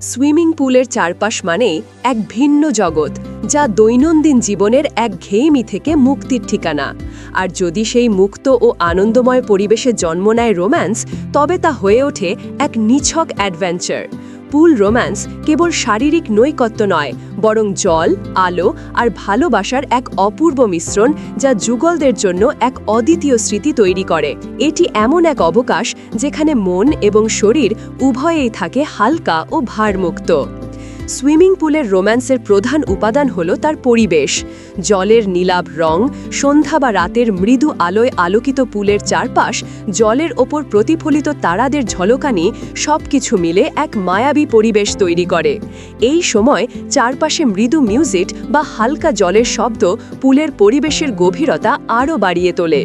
Swimming পুলের চারপাশ মানে এক ভিন্ন জগৎ, যা দৈনন্দিন জীবনের এক ঘেয়েমি থেকে মুক্তির ঠিকানা। আর যদি সেই মুক্ত ও আনন্দময় পরিবেশে জন্ম নেয় রোম্যান্স, তবে তা হয়ে ওঠে এক নিছক অ্যাডভেঞ্চার। পুল রোম্যান্স কেবল শারীরিক নৈকত্য নয়, বরং জল, আলো আর ভালোবাসার এক অপূর্ব মিশ্রণ যা যুগলদের জন্য এক অদ্বিতীয় স্মৃতি তৈরি করে। এটি এমন এক অবকাশ যেখানে মন এবং শরীর উভয়েই থাকে হালকা ও ভারমুক্ত। সুইমিং পুলের রোম্যান্সের প্রধান উপাদান হল তার পরিবেশ। জলের নীলাভ রং, সন্ধ্যা বা রাতের মৃদু আলোয় আলোকিত পুলের চারপাশ, জলের ওপর প্রতিফলিত তারাদের ঝলকানি সবকিছু মিলে এক মায়াবী পরিবেশ তৈরি করে। এই সময় চারপাশে মৃদু মিউজিক বা হালকা জলের শব্দ পুলের পরিবেশের গভীরতা আরও বাড়িয়ে তোলে।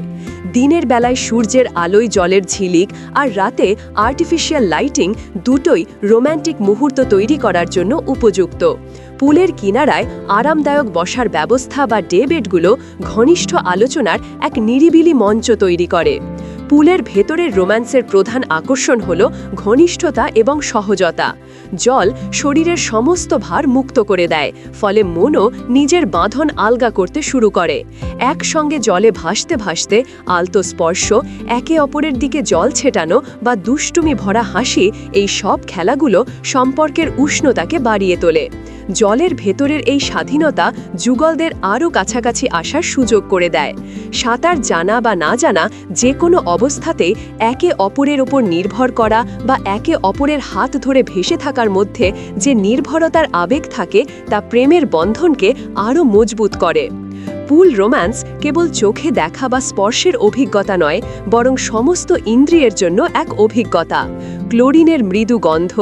দিনের বেলায় সূর্যের আলোয় জলের ঝিলিক আর রাতে আর্টিফিশিয়াল লাইটিং দুটোই রোম্যান্টিক মুহূর্ত তৈরি করার জন্য উপযুক্ত। পুলের কিনারায় আরামদায়ক বসার ব্যবস্থা বা ডে বেডগুলো ঘনিষ্ঠ আলোচনার এক নিরিবিলি মঞ্চ তৈরি করে। পুলের ভেতরের রোম্যান্সের প্রধান আকর্ষণ হল ঘনিষ্ঠতা এবং সহজতা। জল শরীরের সমস্ত ভার মুক্ত করে দেয়, ফলে মনও নিজের বাঁধন আলগা করতে শুরু করে। একসঙ্গে জলে ভাসতে ভাসতে আলতো স্পর্শ, একে অপরের দিকে জল ছেটানো বা দুষ্টুমি ভরা হাসি এই সব খেলাগুলো সম্পর্কের উষ্ণতাকে বাড়িয়ে তোলে। জলের ভেতরের এই স্বাধীনতা যুগলদের আরও কাছাকাছি আসার সুযোগ করে দেয়। সাঁতার জানা বা না জানা যে কোনো অবস্থাতে একে অপরের ওপর নির্ভর করা বা একে অপরের হাত ধরে ভেসে থাকার মধ্যে যে নির্ভরতার আবেগ থাকে তা প্রেমের বন্ধনকে আরও মজবুত করে। পুল রোম্যান্স কেবল চোখে দেখা বা স্পর্শের অভিজ্ঞতা নয়, বরং সমস্ত ইন্দ্রিয়ের জন্য এক অভিজ্ঞতা। ক্লোরিনের মৃদু গন্ধ,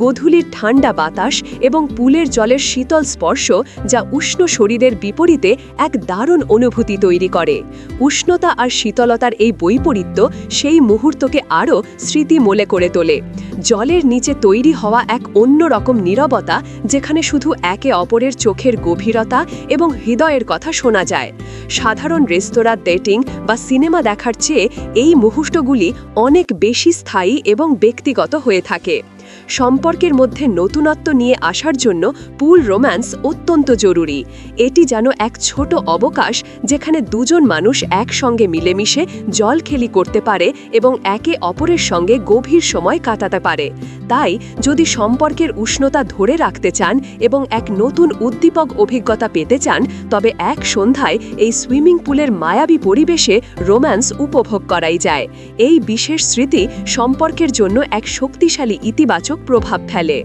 গোধূলির ঠান্ডা বাতাস এবং পুলের জলের শীতল স্পর্শ যা উষ্ণ শরীরের বিপরীতে এক দারুণ অনুভূতি তৈরি করে। উষ্ণতা আর শীতলতার এই বৈপরীত্য সেই মুহূর্তকে আরও স্মৃতিমূলে করে তোলে। জলের নিচে তৈরি হওয়া এক অন্যরকম নীরবতা, যেখানে শুধু একে অপরের চোখের গভীরতা এবং হৃদয়ের কথা শোনা যায়। সাধারণ রেস্তোরাঁ ডেটিং বা সিনেমা দেখার চেয়ে এই মুহূর্তগুলি অনেক বেশি স্থায়ী এবং ব্যক্তিগত হয়ে থাকে। সম্পর্কের মধ্যে নতুনত্ব নিয়ে আসার জন্য পুল রোম্যান্স অত্যন্ত জরুরি। এটি যেন এক ছোট অবকাশ যেখানে দুজন মানুষ একসঙ্গে মিলেমিশে জলখেলি করতে পারে এবং একে অপরের সঙ্গে গভীর সময় কাটাতে পারে। তাই, যদি সম্পর্কের উষ্ণতা ধরে রাখতে চান এবং এক নতুন উদ্দীপক অভিজ্ঞতা পেতে চান, তবে এক সন্ধ্যায় এই সুইমিং পুলের মায়াবী পরিবেশে রোম্যান্স উপভোগ করাই যায়। এই বিশেষ স্মৃতি সম্পর্কের জন্য এক শক্তিশালী ইতিবাচক প্রভাব ফেলে।